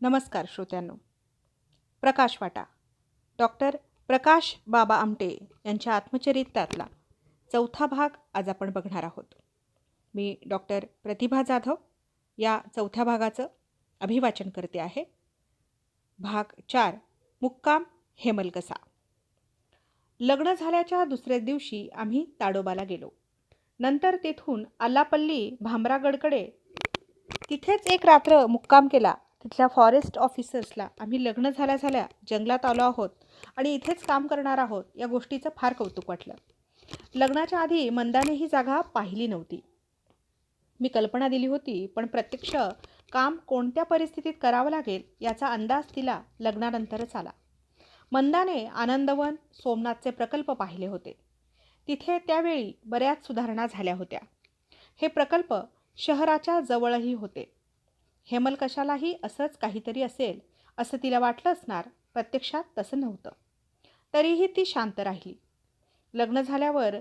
नमस्कार श्रोत्यांनो. प्रकाश वाटा डॉक्टर प्रकाश बाबा आमटे यांच्या आत्मचरित्रातला चौथा भाग आज आपण बघणार आहोत. मी डॉक्टर प्रतिभा जाधव या चौथ्या भागाचं अभिवाचन करते आहे. भाग चार मुक्काम हेमलकसा लग्न झाल्याच्या दुसऱ्या दिवशी आम्ही ताडोबाला गेलो. नंतर तेथून आलापल्ली भामरागडकडे तिथेच एक रात्र मुक्काम केला. तिथल्या फॉरेस्ट ऑफिसर्सला आम्ही लग्न झाल्या झाल्या जंगलात आलो आहोत आणि इथेच काम करणार आहोत या गोष्टीचं फार कौतुक वाटलं. लग्नाच्या आधी मंदाने ही जागा पाहिली नव्हती. मी कल्पना दिली होती पण प्रत्यक्ष काम कोणत्या परिस्थितीत करावं लागेल याचा अंदाज तिला लग्नानंतरच आला. मंदाने आनंदवन सोमनाथचे प्रकल्प पाहिले होते. तिथे त्यावेळी बऱ्याच सुधारणा झाल्या होत्या. हे प्रकल्प शहराच्या जवळही होते. हेमलकशालाही असंच काहीतरी असेल असं तिला वाटलं असणार प्रत्यक्षात तसं नव्हतं. तरीही ती शांत राहिली. लग्न झाल्यावर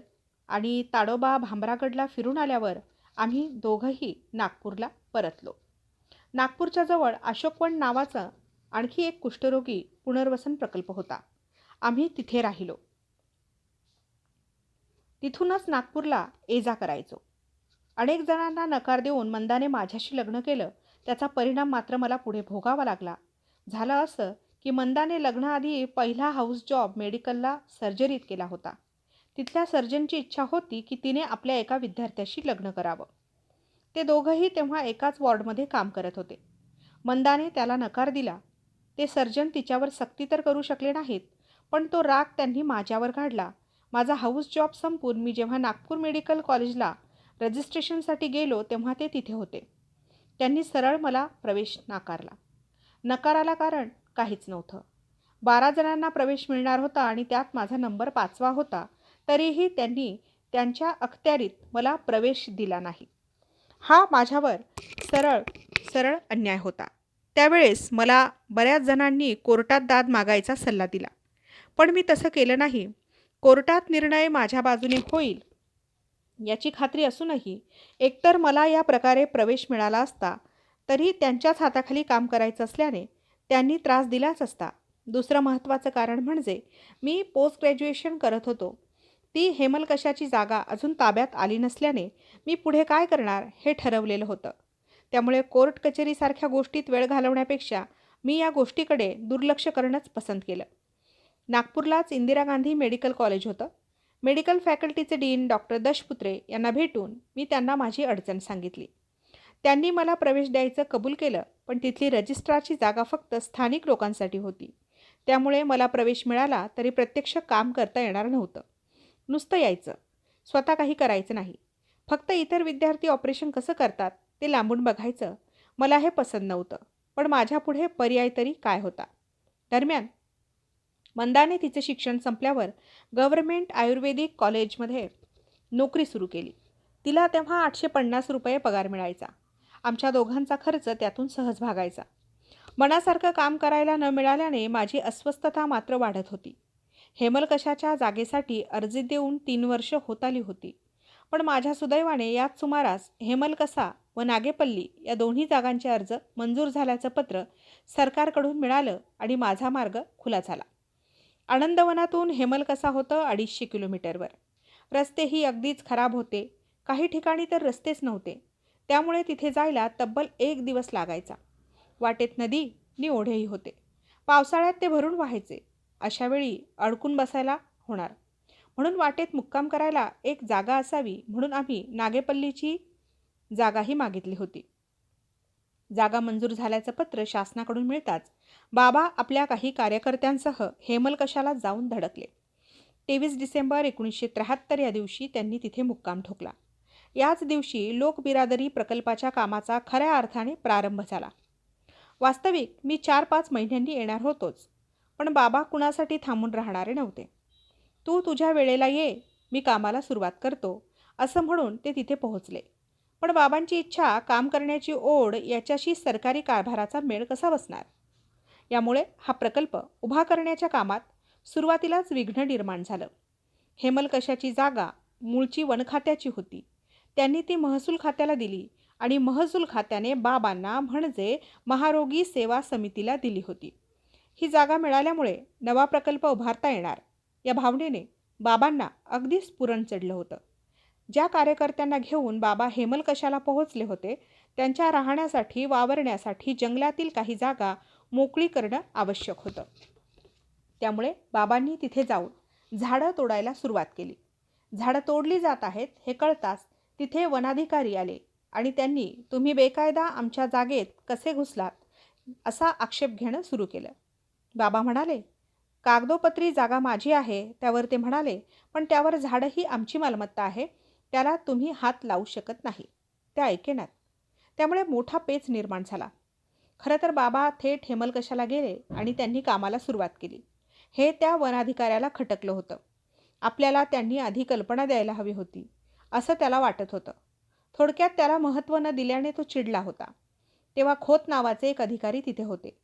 आणि ताडोबा भांबरागडला फिरून आल्यावर आम्ही दोघंही नागपूरला परतलो. नागपूरच्या जवळ अशोकवन नावाचा आणखी एक कुष्ठरोगी पुनर्वसन प्रकल्प होता. आम्ही तिथे राहिलो. तिथूनच नागपूरला ये जा करायचो. अनेक जणांना नकार देऊन मंदाने माझ्याशी लग्न केलं त्याचा परिणाम मात्र मला पुढे भोगावा लागला. झालं असं की मंदाने लग्नाआधी पहिला हाऊस जॉब मेडिकलला सर्जरीत केला होता. तिथल्या सर्जनची इच्छा होती की तिने आपल्या एका विद्यार्थ्याशी लग्न करावं. ते दोघंही तेव्हा एकाच वॉर्डमध्ये काम करत होते. मंदाने त्याला नकार दिला. ते सर्जन तिच्यावर सक्ती तर करू शकले नाहीत पण तो राग त्यांनी माझ्यावर काढला. माझा हाऊस जॉब संपून मी जेव्हा नागपूर मेडिकल कॉलेजला रजिस्ट्रेशनसाठी गेलो तेव्हा ते तिथे होते. त्यांनी सरळ मला प्रवेश नाकारला. नकाराला कारण काहीच नव्हतं. बारा जणांना प्रवेश मिळणार होता आणि त्यात माझा नंबर पाचवा होता तरीही त्यांनी त्यांच्या अखत्यारीत मला प्रवेश दिला नाही. हा माझ्यावर सरळ सरळ अन्याय होता. त्यावेळेस मला बऱ्याच जणांनी कोर्टात दाद मागायचा सल्ला दिला. पण मी तसं केलं नाही. कोर्टात निर्णय माझ्या बाजूने होईल याची खात्री असूनही एकतर मला या प्रकारे प्रवेश मिळाला असता तरी त्यांच्याच हाताखाली काम करायचं असल्याने त्यांनी त्रास दिलाच असता. दुसरं महत्त्वाचं कारण म्हणजे मी पोस्ट ग्रॅज्युएशन करत होतो. ती हेमलकशाची जागा अजून ताब्यात आली नसल्याने मी पुढे काय करणार हे ठरवलेलं होतं. त्यामुळे कोर्ट कचेरीसारख्या गोष्टीत वेळ घालवण्यापेक्षा मी या गोष्टीकडे दुर्लक्ष करणंच पसंत केलं. नागपूरलाच इंदिरा गांधी मेडिकल कॉलेज होतं. मेडिकल फॅकल्टीचे डीन डॉक्टर दशपुत्रे यांना भेटून मी त्यांना माझी अडचण सांगितली. त्यांनी मला प्रवेश द्यायचं कबूल केलं पण तिथली रजिस्ट्रारची जागा फक्त स्थानिक लोकांसाठी होती. त्यामुळे मला प्रवेश मिळाला तरी प्रत्यक्ष काम करता येणार नव्हतं. नुसतं यायचं. स्वतः काही करायचं नाही. फक्त इतर विद्यार्थी ऑपरेशन कसं करतात ते लांबून बघायचं. मला हे पसंत नव्हतं पण माझ्यापुढे पर्याय तरी काय होता? दरम्यान मंदाने तिचे शिक्षण संपल्यावर गव्हर्मेंट आयुर्वेदिक कॉलेजमध्ये नोकरी सुरू केली. तिला तेव्हा आठशे पन्नास रुपये पगार मिळायचा. आमच्या दोघांचा खर्च त्यातून सहज भागायचा. मनासारखं काम करायला न मिळाल्याने माझी अस्वस्थता मात्र वाढत होती. हेमलकशाच्या जागेसाठी अर्जी देऊन तीन वर्ष होत आली होती. पण माझ्या सुदैवाने याच सुमारास हेमलकसा व नागेपल्ली या दोन्ही जागांचे अर्ज मंजूर झाल्याचं पत्र सरकारकडून मिळालं आणि माझा मार्ग खुला झाला. आनंदवनातून हेमल कसा होतं अडीचशे किलोमीटरवर. रस्तेही अगदीच खराब होते. काही ठिकाणी तर रस्तेच नव्हते. त्यामुळे तिथे जायला तब्बल एक दिवस लागायचा. वाटेत नदी नि ओढेही होते. पावसाळ्यात ते भरून व्हायचे. अशावेळी अडकून बसायला होणार. म्हणून वाटेत मुक्काम करायला एक जागा असावी म्हणून आम्ही नागेपल्लीची जागाही मागितली होती. जागा मंजूर झाल्याचं पत्र शासनाकडून मिळताच बाबा आपल्या काही कार्यकर्त्यांसह हेमलकशाला जाऊन धडकले. तेवीस डिसेंबर एकोणीसशे त्र्याहत्तर या दिवशी त्यांनी तिथे मुक्काम ठोकला. याच दिवशी लोकबिरादरी प्रकल्पाच्या कामाचा खऱ्या अर्थाने प्रारंभ झाला. वास्तविक मी चार पाच महिन्यांनी येणार होतोच पण बाबा कुणासाठी थांबून राहणारे नव्हते. तू तुझ्या वेळेला ये मी कामाला सुरुवात करतो असं म्हणून ते तिथे पोहोचले. पण बाबांची इच्छा काम करण्याची ओढ याच्याशी सरकारी कारभाराचा मेळ कसा बसणार? यामुळे हा प्रकल्प उभा करण्याच्या कामात सुरुवातीलाच विघ्न निर्माण झालं. हेमलकशाची जागा मूळची वनखात्याची होती. त्यांनी ती महसूल खात्याला दिली आणि महसूल खात्याने बाबांना म्हणजे महारोगी सेवा समितीला दिली होती. ही जागा मिळाल्यामुळे नवा प्रकल्प उभारता येणार या भावनेने बाबांना अगदीच पुरण चढलं होतं. ज्या कार्यकर्त्यांना घेऊन बाबा हेमलकशाला पोहोचले होते त्यांच्या राहण्यासाठी वावरण्यासाठी जंगलातील काही जागा मोकळी करणं आवश्यक होतं. त्यामुळे बाबांनी तिथे जाऊन झाडं तोडायला सुरुवात केली. झाडं तोडली जात आहेत हे कळताच तिथे वनाधिकारी आले आणि त्यांनी तुम्ही बेकायदा आमच्या जागेत कसे घुसलात? असा आक्षेप घेणं सुरू केलं. बाबा म्हणाले कागदोपत्री जागा माझी आहे त्यावर ते म्हणाले पण त्यावर झाडं ही आमची मालमत्ता आहे. त्याला तुम्ही हात लावू शकत नाही. त्या ऐकेनात. त्यामुळे मोठा पेच निर्माण झाला. खरं तर बाबा थेट हेमलकशाला गेले आणि त्यांनी कामाला सुरुवात केली. हे त्या वनाधिकाऱ्याला खटकलं होतं. आपल्याला त्यांनी आधी कल्पना द्यायला हवी होती. असं त्याला वाटत होतं. थोडक्यात त्याला महत्त्व न दिल्याने तो चिडला होता. तेव्हा खोत नावाचे एक अधिकारी तिथे होते.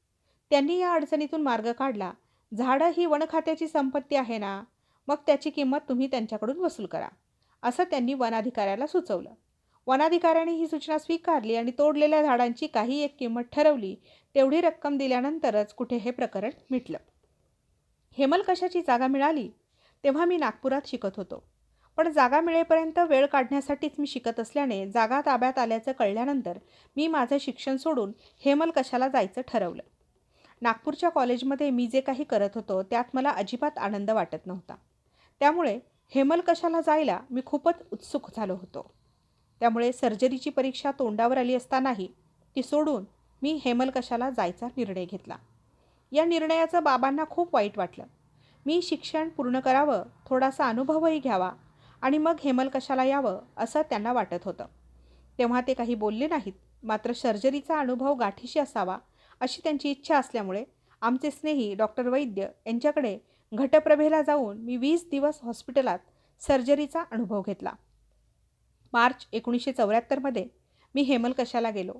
त्यांनी या अडचणीतून मार्ग काढला. झाडं ही वनखात्याची संपत्ती आहे ना? मग त्याची किंमत तुम्ही त्यांच्याकडून वसूल करा. असं त्यांनी वनाधिकाऱ्याला सुचवलं. वनाधिकाऱ्याने ही सूचना स्वीकारली आणि तोडलेल्या झाडांची काही एक किंमत ठरवली. तेवढी रक्कम दिल्यानंतरच कुठे हे प्रकरण मिटलं. हेमल कशाची जागा मिळाली? तेव्हा मी नागपुरात शिकत होतो. पण जागा मिळेपर्यंत वेळ काढण्यासाठीच मी शिकत असल्याने जागा ताब्यात आल्याचं कळल्यानंतर मी माझं शिक्षण सोडून हेमल कशाला जायचं ठरवलं. नागपूरच्या कॉलेजमध्ये मी जे काही करत होतो त्यात मला अजिबात आनंद वाटत नव्हता. त्यामुळे हेमल कशाला जायला मी खूपच उत्सुक झालो होतो. त्यामुळे सर्जरीची परीक्षा तोंडावर आली असतानाही ती सोडून मी हेमल कशाला जायचा निर्णय घेतला. या निर्णयाचं बाबांना खूप वाईट वाटलं. मी शिक्षण पूर्ण करावं थोडासा अनुभवही घ्यावा आणि मग हेमल कशाला यावं असं त्यांना वाटत होतं. तेव्हा ते काही बोलले नाहीत मात्र सर्जरीचा अनुभव गाठीशी असावा अशी त्यांची इच्छा असल्यामुळे आमचे स्नेही डॉक्टर वैद्य यांच्याकडे घटप्रभेला जाऊन मी वीस दिवस हॉस्पिटलात सर्जरीचा अनुभव घेतला. मार्च एकोणीसशे चौऱ्याहत्तरमध्ये मी हेमलकशाला गेलो.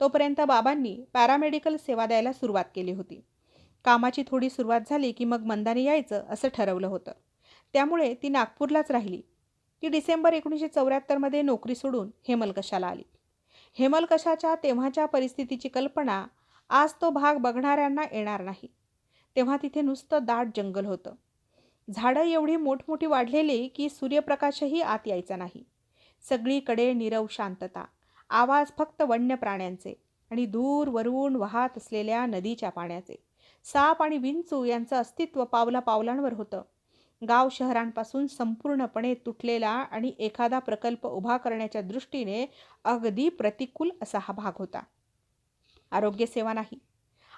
तोपर्यंत बाबांनी पॅरामेडिकल सेवा द्यायला सुरुवात केली होती. कामाची थोडी सुरुवात झाली की मग मंदाने यायचं असं ठरवलं होतं. त्यामुळे ती नागपूरलाच राहिली. ती डिसेंबर एकोणीसशे चौऱ्याहत्तरमध्ये नोकरी सोडून हेमलकशाला आली. हेमलकशाच्या तेव्हाच्या परिस्थितीची कल्पना आज तो भाग बघणाऱ्यांना येणार नाही. तेव्हा तिथे नुसतं दाट जंगल होतं. झाडं एवढी मोठमोठी वाढलेली की सूर्यप्रकाशही आत यायचा नाही. सगळीकडे निरव शांतता. आवाज फक्त वन्य प्राण्यांचे आणि दूर वरून वाहत असलेल्या नदीच्या पाण्याचे. साप आणि विंचू यांचं अस्तित्व पावला पावलांवर होतं. गाव शहरांपासून संपूर्णपणे तुटलेला आणि एखादा प्रकल्प उभा करण्याच्या दृष्टीने अगदी प्रतिकूल असा हा भाग होता. आरोग्यसेवा नाही.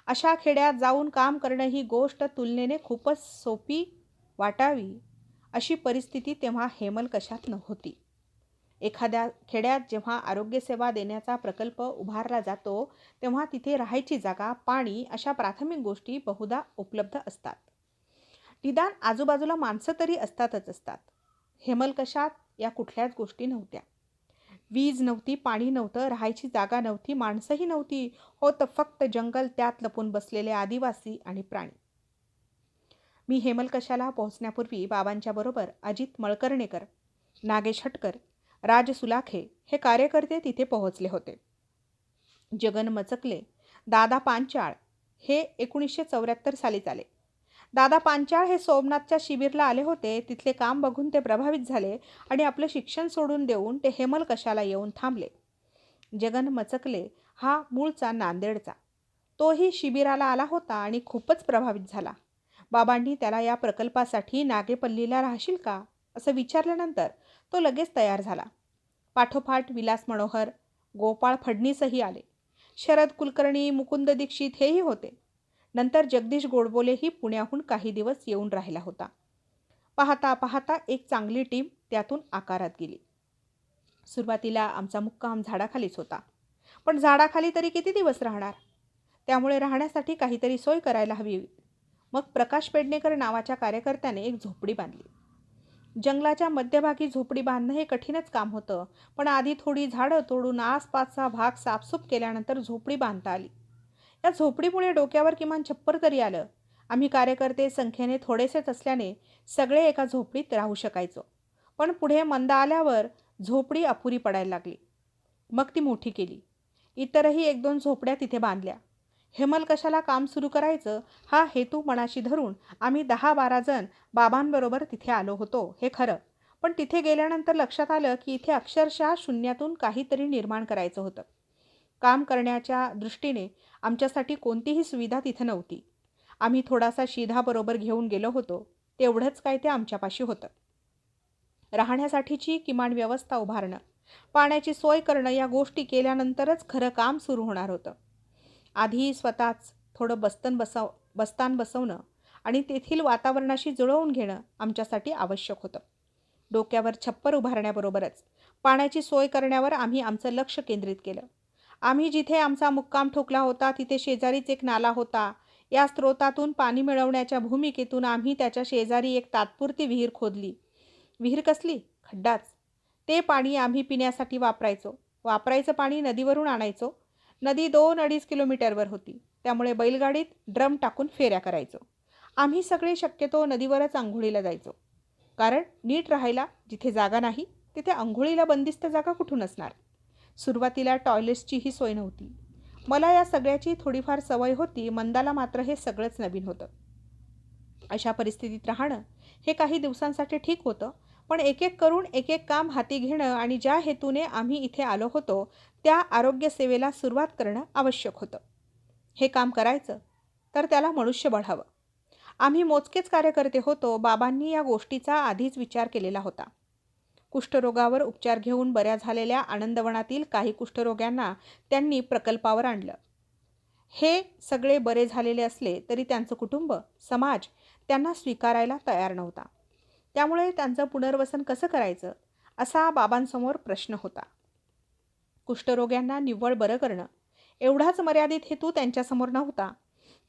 अशा खेड्यात जाऊन काम करणं ही गोष्ट तुलनेने खूपच सोपी वाटावी अशी परिस्थिती तेव्हा हेमल कशात नव्हती. एखाद्या खेड्यात जेव्हा आरोग्यसेवा देण्याचा प्रकल्प उभारला जातो तेव्हा तिथे राहायची जागा पाणी अशा प्राथमिक गोष्टी बहुधा उपलब्ध असतात. निदान आजूबाजूला माणसं तरी असतातच असतात. हेमलकशात या कुठल्याच गोष्टी नव्हत्या. वीज नव्हती पाणी नव्हतं राहायची जागा नव्हती माणसंही नव्हती. होतं फक्त जंगल त्यात लपून बसलेले आदिवासी आणि प्राणी. मी हेमलकशाला पोहोचण्यापूर्वी बाबांच्या बरोबर अजित मळकर्णेकर नागेश हटकर राज सुलाखे हे कार्यकर्ते तिथे पोहोचले होते. जगन मचकले दादा पांचाळ हे एकोणीसशे चौऱ्याहत्तर साली आले. दादा पांचाळ हे सोमनाथच्या शिबिरला आले होते. तिथले काम बघून ते प्रभावित झाले आणि आपलं शिक्षण सोडून देऊन ते हेमल कशाला येऊन थांबले. जगन मचकले हा मूळचा नांदेडचा. तोही शिबिराला आला होता आणि खूपच प्रभावित झाला. बाबांनी त्याला या प्रकल्पासाठी नागेपल्लीला राहशील का? असं विचारल्यानंतर तो लगेच तयार झाला. पाठोपाठ विलास मनोहर गोपाळ फडणीसही आले. शरद कुलकर्णी मुकुंद दीक्षित हेही होते. नंतर जगदीश गोडबोलेही पुण्याहून काही दिवस येऊन राहिला होता. पाहता पाहता एक चांगली टीम त्यातून आकारात गेली. सुरुवातीला आमचा मुक्काम झाडाखालीच होता. पण झाडाखाली तरी किती दिवस राहणार? त्यामुळे राहण्यासाठी काहीतरी सोय करायला हवी. मग प्रकाश पेडणेकर नावाच्या कार्यकर्त्याने एक झोपडी बांधली. जंगलाच्या मध्यभागी झोपडी बांधणं हे कठीणच काम होतं पण आधी थोडी झाडं तोडून आसपासचा भाग साफसूफ केल्यानंतर झोपडी बांधता आली. या झोपडीमुळे डोक्यावर किमान छप्पर तरी आलं. आम्ही कार्यकर्ते संख्येने थोडेसेच असल्याने सगळे एका झोपडीत राहू शकायचो. पण पुढे मंदा आल्यावर झोपडी अपुरी पडायला लागली. मग ती मोठी केली. इतरही एक दोन झोपड्या तिथे बांधल्या. हेमलकशाला काम सुरू करायचं हा हेतू मनाशी धरून आम्ही दहा बारा जण बाबांबरोबर तिथे आलो होतो हे खरं. पण तिथे गेल्यानंतर लक्षात आलं की इथे अक्षरशः शून्यातून काहीतरी निर्माण करायचं होतं. काम करण्याच्या दृष्टीने आमच्यासाठी कोणतीही सुविधा तिथं नव्हती. आम्ही थोडासा शिधा बरोबर घेऊन गेलो होतो. तेवढंच काय ते आमच्यापाशी होतं. राहण्यासाठीची किमान व्यवस्था उभारणं पाण्याची सोय करणं या गोष्टी केल्यानंतरच खरं काम सुरू होणार होतं. आधी स्वतःच थोडं बस्तन बसव बस्तान बसवणं आणि तेथील वातावरणाशी जुळवून घेणं आमच्यासाठी आवश्यक होतं. डोक्यावर छप्पर उभारण्याबरोबरच पाण्याची सोय करण्यावर आम्ही आमचं लक्ष केंद्रित केलं. आम्ही जिथे आमचा मुक्काम ठोकला होता तिथे शेजारीच एक नाला होता. या स्रोतातून पाणी मिळवण्याच्या भूमिकेतून आम्ही त्याच्या शेजारी एक तात्पुरती विहीर खोदली. विहीर कसली? खड्डाच. ते पाणी आम्ही पिण्यासाठी वापरायचो. वापरायचं पाणी नदीवरून आणायचो. नदी दोन अडीच किलोमीटरवर होती. त्यामुळे बैलगाडीत ड्रम टाकून फेऱ्या करायचो. आम्ही सगळे शक्यतो नदीवरच आंघोळीला जायचो. कारण नीट राहायला जिथे जागा नाही तिथे आंघोळीला बंदिस्त जागा कुठून असणार? सुरुवातीला टॉयलेट्सचीही सोय नव्हती. मला या सगळ्याची थोडीफार सवय होती मंदाला मात्र हे सगळंच नवीन होतं. अशा परिस्थितीत राहणं हे काही दिवसांसाठी ठीक होतं पण एक एक करून एक एक काम हाती घेणं आणि ज्या हेतूने आम्ही इथे आलो होतो त्या आरोग्यसेवेला सुरुवात करणं आवश्यक होतं. हे काम करायचं तर त्याला मनुष्य बढावं. आम्ही मोजकेच कार्यकर्ते होतो बाबांनी या गोष्टीचा आधीच विचार केलेला होता. कुष्ठरोगावर उपचार घेऊन बऱ्या झालेल्या आनंदवनातील काही कुष्ठरोग्यांना त्यांनी प्रकल्पावर आणलं. हे सगळे बरे झालेले असले तरी त्यांचं कुटुंब समाज त्यांना स्वीकारायला तयार नव्हता. त्यामुळे त्यांचं पुनर्वसन कसं करायचं असा बाबांसमोर प्रश्न होता. कुष्ठरोग्यांना निव्वळ बरं करणं एवढाच मर्यादित हेतू त्यांच्यासमोर नव्हता.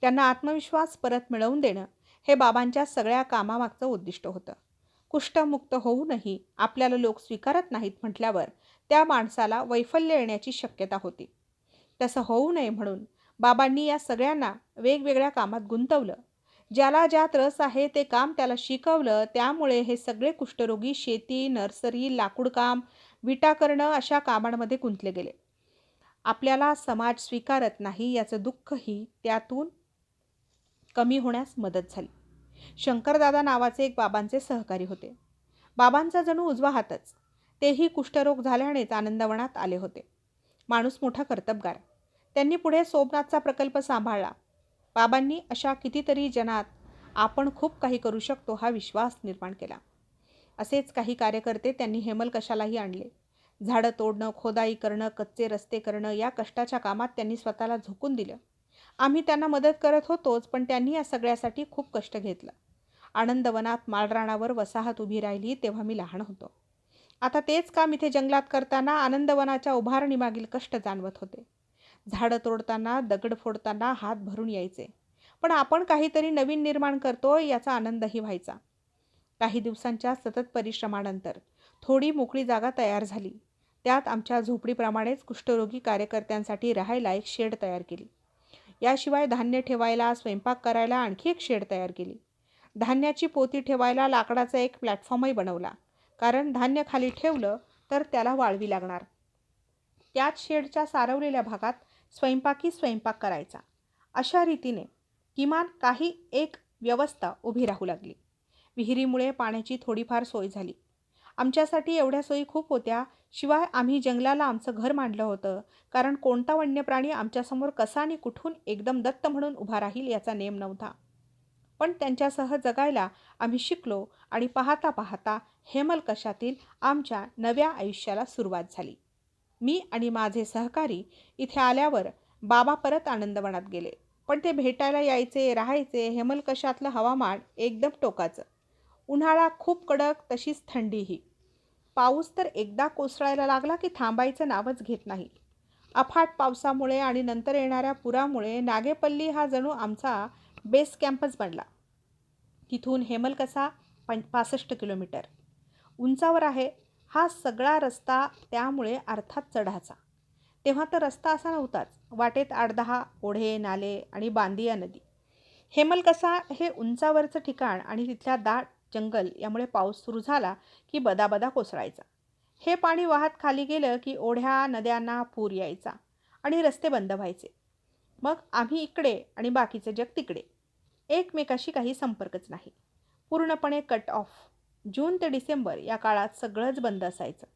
त्यांना आत्मविश्वास परत मिळवून देणं हे बाबांच्या सगळ्या कामामागचं उद्दिष्ट होतं. कुष्ठमुक्त होऊनही आपल्याला लोक स्वीकारत नाहीत म्हटल्यावर त्या माणसाला वैफल्य येण्याची शक्यता होती. तसं होऊ नये म्हणून बाबांनी या सगळ्यांना वेगवेगळ्या कामात गुंतवलं. ज्याला ज्यात रस आहे ते काम त्याला शिकवलं त्यामुळे हे सगळे कुष्ठरोगी शेती नर्सरी लाकूडकाम विटा करणं अशा कामांमध्ये गुंतले गेले. आपल्याला समाज स्वीकारत नाही याचं दुःखही त्यातून कमी होण्यास मदत झाली. शंकरदादा नावाचे एक बाबांचे सहकारी होते. बाबांचा जणू उजवा हातच. तेही कुष्ठरोग झाल्यानेच आनंदवनात आले होते. माणूस मोठा कर्तबगार. त्यांनी पुढे सोमनाथचा प्रकल्प सांभाळला. बाबांनी अशा कितीतरी जनात आपण खूप काही करू शकतो हा विश्वास निर्माण केला. असेच काही कार्यकर्ते त्यांनी हेमलकशालाही आणले. झाडं तोडणं खोदाई करणं कच्चे रस्ते करणं या कष्टाच्या कामात त्यांनी स्वतःला झोकून दिलं. आम्ही त्यांना मदत करत होतोच पण त्यांनी या सगळ्यासाठी खूप कष्ट घेतलं. आनंदवनात माळराणावर वसाहत उभी राहिली तेव्हा मी लहान होतो. आता तेच काम इथे जंगलात करताना आनंदवनाच्या उभारणीमागील कष्ट जाणवत होते. झाडं तोडताना दगड फोडताना हात भरून यायचे. पण आपण काहीतरी नवीन निर्माण करतो याचा आनंदही व्हायचा. काही दिवसांच्या सतत परिश्रमानंतर थोडी मोकळी जागा तयार झाली. त्यात आमच्या झोपडीप्रमाणेच कुष्ठरोगी कार्यकर्त्यांसाठी राहायला एक शेड तयार केली. याशिवाय धान्य ठेवायला स्वयंपाक करायला आणखी एक शेड तयार केली. धान्याची पोती ठेवायला लाकडाचा एक प्लॅटफॉर्मही बनवला. कारण धान्य खाली ठेवलं तर त्याला वाळवी लागणार. त्याच शेडच्या सारवलेल्या भागात स्वयंपाकी स्वयंपाक करायचा. अशा रीतीने किमान काही एक व्यवस्था उभी राहू लागली. विहिरीमुळे पाण्याची थोडीफार सोय झाली. आमच्यासाठी एवढ्या सोयी खूप होत्या. शिवाय आम्ही जंगलाला आमचं घर मांडलं होतं. कारण कोणता वन्य प्राणी आमच्यासमोर कसा आणि कुठून एकदम दत्त म्हणून उभा राहील याचा नेम नव्हता. पण त्यांच्यासह जगायला आम्ही शिकलो आणि पाहता पाहता हेमलकशातील आमच्या नव्या आयुष्याला सुरुवात झाली. मी आणि माझे सहकारी इथे आल्यावर बाबा परत आनंदवनात गेले. पण ते भेटायला यायचे राहायचे हेमलकशातलं हवामान एकदम टोकाचं. उन्हाळा खूप कडक तशीच थंडीही. पाऊस तर एकदा कोसळायला लागला की थांबायचं नावच घेत नाही. अफाट पावसामुळे आणि नंतर येणाऱ्या पुरामुळे नागेपल्ली हा जणू आमचा बेस कॅम्पच बनला. तिथून हेमलकसा पं पासष्ट किलोमीटर. उंचावर आहे. हा सगळा रस्ता त्यामुळे अर्थात चढाचा. तेव्हा तर रस्ता असा नव्हताच. वाटेत आठ दहा ओढे नाले आणि बांदिया नदी. हेमलकसा हे उंचावरचं ठिकाण आणि तिथल्या दाट जंगल यामुळे पाऊस सुरू झाला की बदाबदा कोसळायचा. हे पाणी वाहत खाली गेलं की ओढ्या नद्यांना पूर यायचा आणि रस्ते बंद व्हायचे. मग आम्ही इकडे आणि बाकीचे जग तिकडे. एकमेकाशी काही संपर्कच नाही. पूर्णपणे कट ऑफ जून ते डिसेंबर या काळात सगळंच बंद असायचं.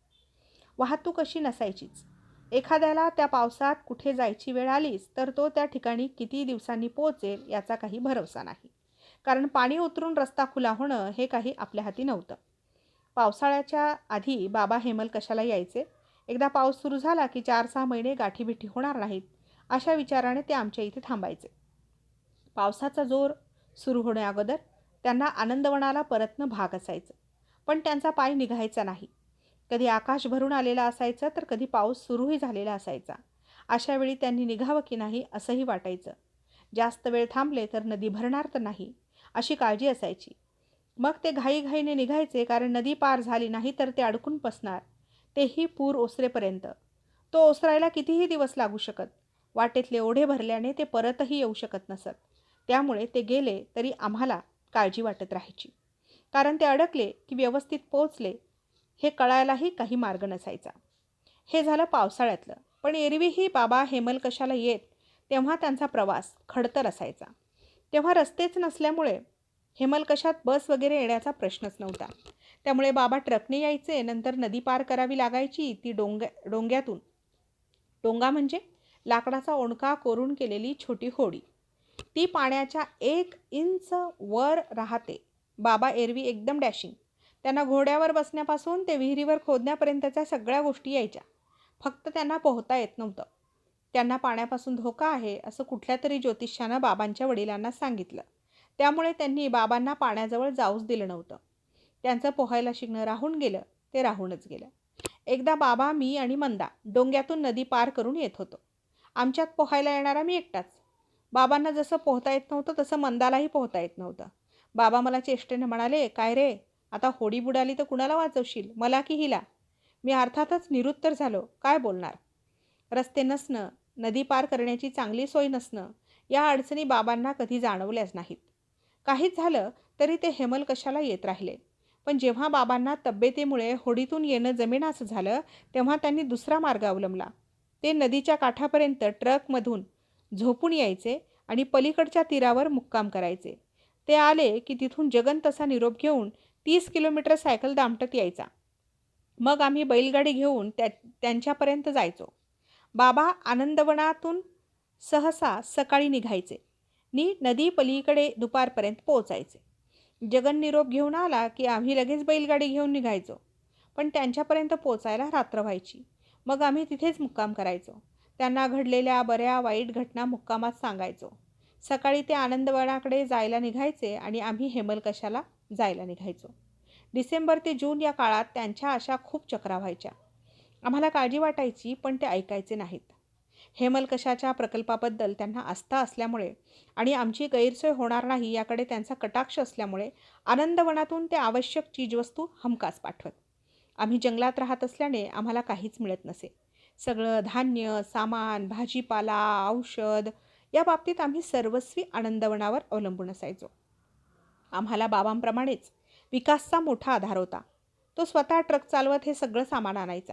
वाहतूक अशी नसायचीच. एखाद्याला त्या पावसात कुठे जायची वेळ आलीच तर तो त्या ठिकाणी किती दिवसांनी पोहोचेल याचा काही भरोसा नाही. कारण पाणी उतरून रस्ता खुला होणं हे काही आपल्या हाती नव्हतं. पावसाळ्याच्या आधी बाबा हेमल कशाला यायचे? एकदा पाऊस सुरू झाला की चार सहा महिने गाठीबिठी होणार नाहीत अशा विचाराने ते आमच्या इथे थांबायचे. पावसाचा जोर सुरू होण्याअगोदर त्यांना आनंदवनाला परतणं भाग असायचं पण त्यांचा पाय निघायचा नाही. कधी आकाश भरून आलेला असायचं तर कधी पाऊस सुरूही झालेला असायचा. अशा वेळी त्यांनी निघावं की नाही असंही वाटायचं. जास्त वेळ थांबले तर नदी भरणार तर नाही. अशी काळजी असायची. मग ते घाईघाईने निघायचे कारण नदी पार झाली नाही तर ते अडकून पसणार. तेही पूर ओसरेपर्यंत. तो ओसरायला कितीही दिवस लागू शकत. वाटेतले ओढे भरल्याने ते परतही येऊ शकत नसत. त्यामुळे ते गेले तरी आम्हाला काळजी वाटत राहायची. कारण ते अडकले की व्यवस्थित पोचले हे कळायलाही काही मार्ग नसायचा. हे झालं पावसाळ्यातलं. पण एरवीही बाबा हेमल कशाला येत तेव्हा त्यांचा प्रवास खडतर असायचा. तेव्हा रस्तेच नसल्यामुळे हेमलकशात बस वगैरे येण्याचा प्रश्नच नव्हता. त्यामुळे बाबा ट्रकने यायचे नंतर नदी पार करावी लागायची ती डोंग्या डोंग्यातून. डोंगा म्हणजे लाकडाचा ओणका कोरून केलेली छोटी होडी. ती पाण्याच्या एक इंच वर राहते. बाबा एरवी एकदम डॅशिंग. त्यांना घोड्यावर बसण्यापासून ते विहिरीवर खोदण्यापर्यंतच्या सगळ्या गोष्टी यायच्या. फक्त त्यांना पोहता येत नव्हतं. त्यांना पाण्यापासून धोका आहे असं कुठल्या तरी ज्योतिष्यानं बाबांच्या वडिलांना सांगितलं. त्यामुळे त्यांनी बाबांना पाण्याजवळ जाऊच दिलं नव्हतं. त्यांचं पोहायला शिकणं राहून गेलं ते राहूनच गेलं. एकदा बाबा मी आणि मंदा डोंग्यातून नदी पार करून येत होतो. आमच्यात पोहायला येणारा मी एकटाच. बाबांना जसं पोहता येत नव्हतं तसं मंदालाही पोहता येत नव्हतं. बाबा मला चेष्टेनं म्हणाले काय रे आता होडी बुडाली तर कुणाला वाचवशील? मला की हिला? मी अर्थातच निरुत्तर झालो. काय बोलणार? रस्ते नसणं नदी पार करण्याची चांगली सोय नसणं या अडचणी बाबांना कधी जाणवल्याच नाहीत. काहीच झालं तरी ते हेमल कशाला येत राहिले? पण जेव्हा बाबांना तब्येतीमुळे होडीतून येणं जमेनाचं झालं तेव्हा त्यांनी दुसरा मार्ग अवलंबला. ते नदीच्या काठापर्यंत ट्रकमधून झोपून यायचे आणि पलीकडच्या तीरावर मुक्काम करायचे. ते आले की तिथून जगन तसा निरोप घेऊन तीस किलोमीटर सायकल दामटत यायचा. मग आम्ही बैलगाडी घेऊन त्या त्यांच्यापर्यंत जायचो. बाबा आनंदवनातून सहसा सकाळी निघायचे. नी नदी पलीकडे दुपारपर्यंत पोचायचे जगन निरोप घेऊन आला की आम्ही लगेच बैलगाडी घेऊन निघायचो. पण त्यांच्यापर्यंत पोचायला रात्र व्हायची. मग आम्ही तिथेच मुक्काम करायचो. त्यांना घडलेल्या बऱ्या वाईट घटना मुक्कामात सांगायचो. सकाळी ते आनंदवनाकडे जायला निघायचे आणि आम्ही हेमलकशाला जायला निघायचो. डिसेंबर ते जून या काळात त्यांच्या अशा खूप चक्रा व्हायच्या. आम्हाला काळजी वाटायची पण ते ऐकायचे नाहीत. हेमलकशाच्या प्रकल्पाबद्दल त्यांना आस्था असल्यामुळे आणि आमची गैरसोय होणार नाही याकडे त्यांचा कटाक्ष असल्यामुळे आनंदवनातून ते आवश्यक चीजवस्तू हमखास पाठवत. आम्ही जंगलात राहत असल्याने आम्हाला काहीच मिळत नसे. सगळं धान्य सामान भाजीपाला औषध या बाबतीत आम्ही सर्वस्वी आनंदवनावर अवलंबून असायचो. आम्हाला बाबांप्रमाणेच विकासचा मोठा आधार होता. तो स्वतः ट्रक चालवत हे सगळं सामान आणायचा.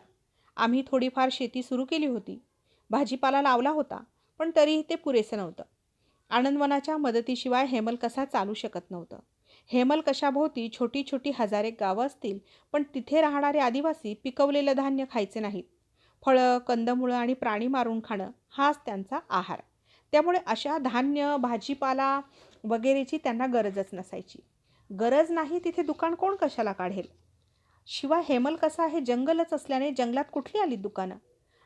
आम्ही थोडीफार शेती सुरू केली होती. भाजीपाला लावला होता पण तरीही ते पुरेसं नव्हतं. आनंदवनाच्या मदतीशिवाय हेमल कसा चालू शकत नव्हतं. हेमल कशाभोवती छोटी छोटी हजारे गावं असतील पण तिथे राहणारे आदिवासी पिकवलेलं धान्य खायचे नाहीत. फळं कंदमुळं आणि प्राणी मारून खाणं हाच त्यांचा आहार. त्यामुळे अशा धान्य भाजीपाला वगैरेची त्यांना गरजच नसायची. गरज नाही तिथे दुकान कोण कशाला काढेल? शिवाय हेमल कसा हे जंगलच असल्याने जंगलात कुठली आली दुकानं?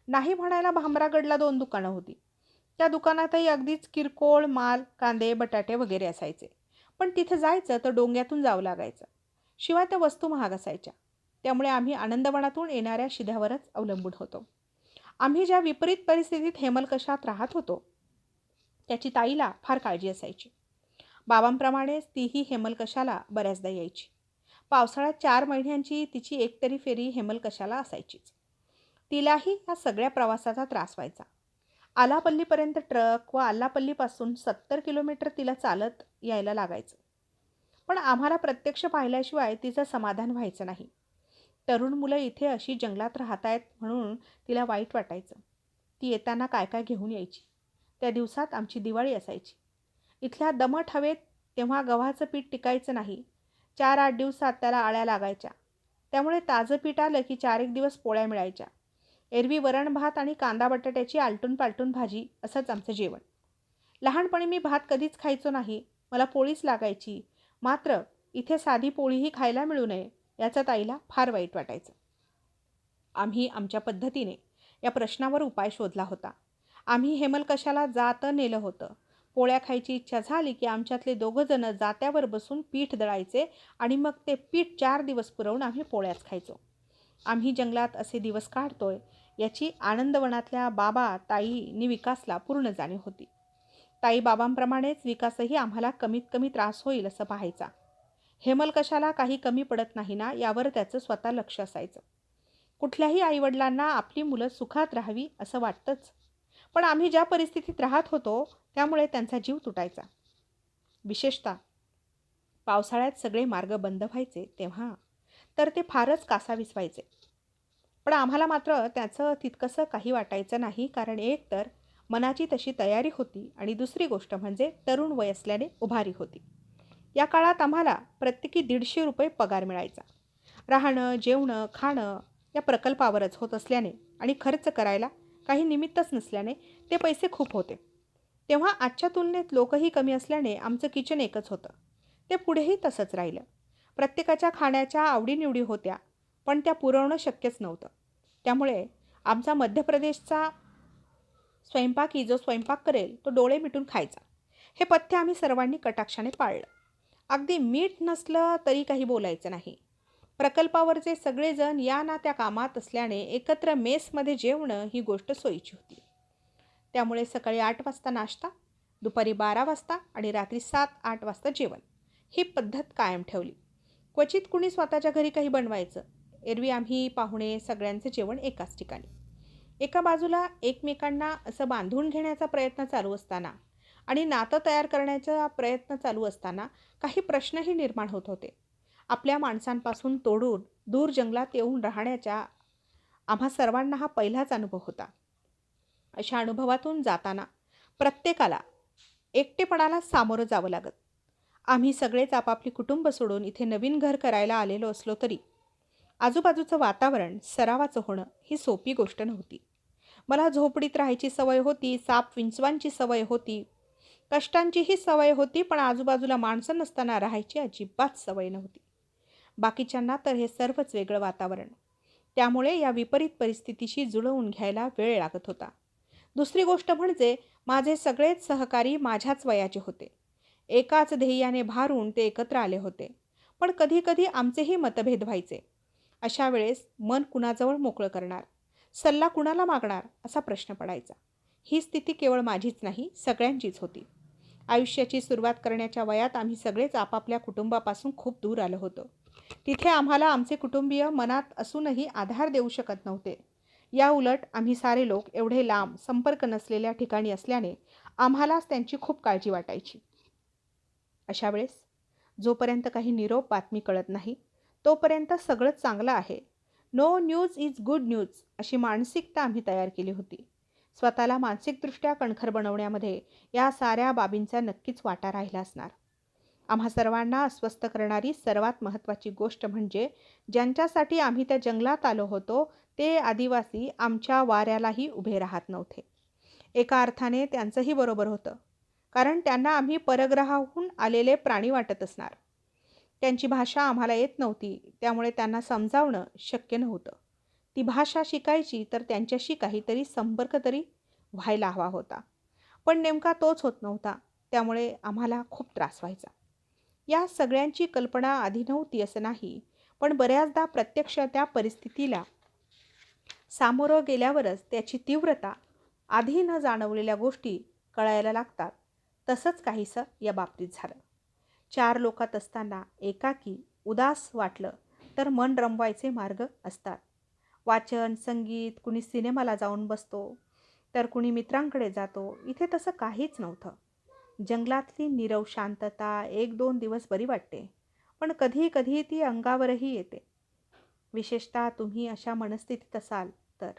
नाही म्हणायला भामरागडला दोन दुकानं होती. त्या दुकानातही अगदीच किरकोळ माल कांदे बटाटे वगैरे असायचे. पण तिथं जायचं तर डोंग्यातून जावं लागायचं. शिवाय त्या वस्तू महाग असायच्या. त्यामुळे आम्ही आनंदवनातून येणाऱ्या शिध्यावरच अवलंबून होतो. आम्ही ज्या विपरीत परिस्थितीत हेमलकशात राहत होतो त्याची ताईला फार काळजी असायची. बाबांप्रमाणेच तीही हेमलकशाला बऱ्याचदा यायची. पावसाळ्यात चार महिन्यांची तिची एकतरी फेरी हेमलकशाला असायचीच. तिलाही या सगळ्या प्रवासाचा त्रास व्हायचा. आलापल्लीपर्यंत ट्रक व आलापल्लीपासून सत्तर किलोमीटर तिला चालत यायला लागायचं. पण आम्हाला प्रत्यक्ष पाहिल्याशिवाय तिचं समाधान व्हायचं नाही. तरुण मुलं इथे अशी जंगलात राहत आहेत म्हणून तिला वाईट वाटायचं. ती येताना काय काय घेऊन यायची. त्या दिवसात आमची दिवाळी असायची. इथल्या दमट हवेत तेव्हा गव्हाचं पीठ टिकायचं नाही. चार आठ दिवसात त्याला आळ्या लागायच्या. त्यामुळे ताजं पीठ आलं की चार एक दिवस पोळ्या मिळायच्या. एरवी वरण भात आणि कांदा बटाट्याची आलटून पालटून भाजी असंच आमचं जेवण. लहानपणी मी भात कधीच खायचो नाही. मला पोळीच लागायची. मात्र इथे साधी पोळीही खायला मिळू नये याचा ताईला फार वाईट वाटायचं. आम्ही आमच्या पद्धतीने या प्रश्नावर उपाय शोधला होता. आम्ही हेमलकशाला जात नेलं होतं. पोळ्या खायची इच्छा झाली की आमच्यातले दोघंजणं जात्यावर बसून पीठ दळायचे आणि मग ते पीठ चार दिवस पुरवून आम्ही पोळ्याच खायचो. आम्ही जंगलात असे दिवस काढतोय याची आनंदवनातल्या बाबा ताईनी विकासला पूर्ण जाणीव होती. ताई बाबांप्रमाणेच विकासही आम्हाला कमीत कमी त्रास होईल असं पाहायचा. हेमल कशाला काही कमी पडत नाही ना यावर त्याचं स्वतः लक्ष असायचं. कुठल्याही आईवडिलांना आपली मुलं सुखात राहावी असं वाटतंच पण आम्ही ज्या परिस्थितीत राहत होतो त्यामुळे त्यांचा जीव तुटायचा. विशेषतः पावसाळ्यात सगळे मार्ग बंद व्हायचे तेव्हा तर ते फारच कासावीस व्हायचे पण आम्हाला मात्र त्याचं तितकंसं काही वाटायचं नाही कारण एक तर मनाची तशी तयारी होती आणि दुसरी गोष्ट म्हणजे तरुण वय असल्याने उभारी होती. या काळात आम्हाला प्रत्येकी दीडशे रुपये पगार मिळायचा. राहणं जेवणं खाणं या प्रकल्पावरच होत असल्याने आणि खर्च करायला काही निमित्तच नसल्याने ते पैसे खूप होते. तेव्हा आजच्या तुलनेत लोकही कमी असल्याने आमचं किचन एकच होतं. ते पुढेही तसंच राहिलं. प्रत्येकाच्या खाण्याच्या आवडीनिवडी होत्या पण त्या पुरवणं शक्यच नव्हतं. त्यामुळे आमचा मध्य प्रदेशचा स्वयंपाकी जो स्वयंपाक करेल तो डोळे मिटून खायचा. हे पथ्य आम्ही सर्वांनी कटाक्षाने पाळलं. अगदी मीठ नसलं तरी काही बोलायचं नाही. प्रकल्पावरचे सगळेजण या ना त्या कामात असल्याने एकत्र मेसमध्ये जेवणं ही गोष्ट सोयीची होती. त्यामुळे सकाळी आठ वाजता नाश्ता दुपारी बारा वाजता आणि रात्री सात आठ वाजता जेवण. ही पद्धत कायम ठेवली. क्वचित कुणी स्वतःच्या घरी काही बनवायचं. एरवी आम्ही पाहुणे सगळ्यांचं जेवण एकाच ठिकाणी. एका बाजूला एकमेकांना असं बांधून घेण्याचा प्रयत्न चालू असताना आणि नातं तयार करण्याचा प्रयत्न चालू असताना काही प्रश्नही निर्माण होत होते. आपल्या माणसांपासून तोडून दूर जंगलात येऊन राहण्याच्या आम्हा सर्वांना हा पहिलाच अनुभव होता. अशा अनुभवातून जाताना प्रत्येकाला एकटेपणाला सामोरं जावं लागत. आम्ही सगळेच आपापली कुटुंब सोडून इथे नवीन घर करायला आलेलो असलो तरी आजूबाजूचं वातावरण सरावाचं होणं ही सोपी गोष्ट नव्हती. मला झोपडीत राहायची सवय होती साप विंचवांची सवय होती कष्टांचीही सवय होती पण आजूबाजूला माणसं नसताना राहायची अजिबात सवय नव्हती. बाकीच्यांना तर हे सर्वच वेगळं वातावरण. त्यामुळे या विपरीत परिस्थितीशी जुळवून घ्यायला वेळ लागत होता. दुसरी गोष्ट म्हणजे माझे सगळेच सहकारी माझ्याच वयाचे होते. एकाच ध्येयाने भारून ते एकत्र आले होते. पण कधीकधी आमचेही मतभेद व्हायचे. अशा वेळेस मन कुणाजवळ मोकळं करणार? सल्ला कुणाला मागणार? असा प्रश्न पडायचा. ही स्थिती केवळ माझीच नाही सगळ्यांचीच होती. आयुष्याची सुरुवात करण्याच्या वयात आम्ही सगळेच आपापल्या कुटुंबापासून खूप दूर आलो होतो. तिथे आम्हाला आमचे कुटुंबीय मनात असूनही आधार देऊ शकत नव्हते. या उलट आम्ही सारे लोक एवढे लांब संपर्क नसलेल्या ठिकाणी असल्याने आम्हालाच त्यांची खूप काळजी वाटायची. अशा वेळेस जोपर्यंत काही निरोप बातमी कळत नाही तोपर्यंत सगळं चांगलं आहे. No news is good news अशी मानसिकता आम्ही तयार केली होती. स्वतःला मानसिकदृष्ट्या कणखर बनवण्यामध्ये या साऱ्या बाबींचा नक्कीच वाटा राहिला असणार. आम्हा सर्वांना अस्वस्थ करणारी सर्वात महत्त्वाची गोष्ट म्हणजे ज्यांच्यासाठी आम्ही त्या जंगलात आलो होतो ते आदिवासी आमच्या वाऱ्यालाही उभे राहत नव्हते. एका अर्थाने त्यांचंही बरोबर होतं. कारण त्यांना आम्ही परग्रहाहून आलेले प्राणी वाटत असणार. त्यांची भाषा आम्हाला येत नव्हती त्यामुळे त्यांना समजावणं शक्य नव्हतं. ती भाषा शिकायची तर त्यांच्याशी काहीतरी संपर्क तरी व्हायला हवा होता. पण नेमका तोच होत नव्हता त्यामुळे आम्हाला खूप त्रास व्हायचा. या सगळ्यांची कल्पना आधी नव्हती असं नाही पण बऱ्याचदा प्रत्यक्ष त्या परिस्थितीला सामोरं गेल्यावरच त्याची तीव्रता आधी न जाणवलेल्या गोष्टी कळायला लागतात. तसंच काहीसं या बाबतीत झालं. चार लोकात असताना एकाकी उदास वाटलं तर मन रमवायचे मार्ग असतात. वाचन संगीत कुणी सिनेमाला जाऊन बसतो तर कुणी मित्रांकडे जातो इथे तसं काहीच नव्हतं. जंगलातली निरव शांतता एक दोन दिवस बरी वाटते पण कधी कधी ती अंगावरही येते. विशेषतः तुम्ही अशा मनस्थितीत असाल तर.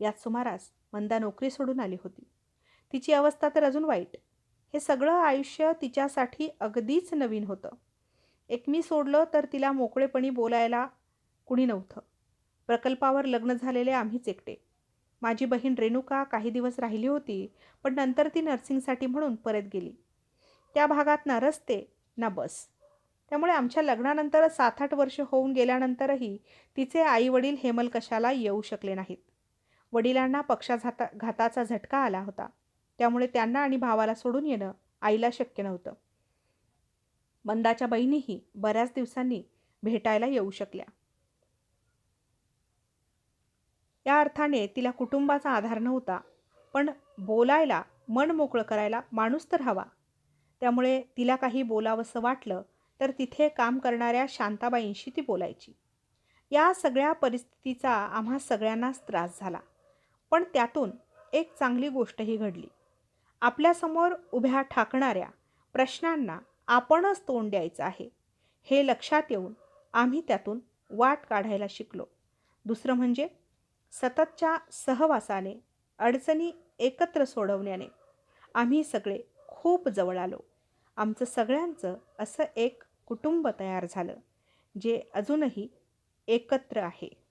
यात सुमारास मंदा नोकरी सोडून आली होती. तिची अवस्था तर अजून वाईट. हे सगळं आयुष्य तिच्यासाठी अगदीच नवीन होतं. एक मी सोडलं तर तिला मोकळेपणी बोलायला कुणी नव्हतं. प्रकल्पावर लग्न झालेले आम्हीच एकटे. माझी बहीण रेणुका काही दिवस राहिली होती पण नंतर ती नर्सिंगसाठी म्हणून परत गेली. त्या भागात ना रस्ते ना बस. त्यामुळे आमच्या लग्नानंतर सात आठ वर्ष होऊन गेल्यानंतरही तिचे आई वडील हेमलकशाला येऊ शकले नाहीत. वडिलांना पक्षाघाता घाताचा झटका आला होता. त्यामुळे त्यांना आणि भावाला सोडून येणं आईला शक्य नव्हतं. मंदाच्या बहिणीही बऱ्याच दिवसांनी भेटायला येऊ शकल्या. या अर्थाने तिला कुटुंबाचा आधार नव्हता पण बोलायला मन मोकळं करायला माणूस तर हवा. त्यामुळे तिला काही बोलावंसं वाटलं तर तिथे काम करणाऱ्या शांताबाईंशी ती बोलायची. या सगळ्या परिस्थितीचा आम्हा सगळ्यांनाच त्रास झाला पण त्यातून एक चांगली गोष्टही घडली. आपल्यासमोर उभ्या ठाकणाऱ्या प्रश्नांना आपणच तोंड द्यायचं आहे हे लक्षात येऊन आम्ही त्यातून वाट काढायला शिकलो. दुसरं म्हणजे सततच्या सहवासाने अडचणी एकत्र सोडवण्याने आम्ही सगळे खूप जवळ आलो. आमचं सगळ्यांचं असं एक कुटुंब तयार झालं जे अजूनही एकत्र आहे.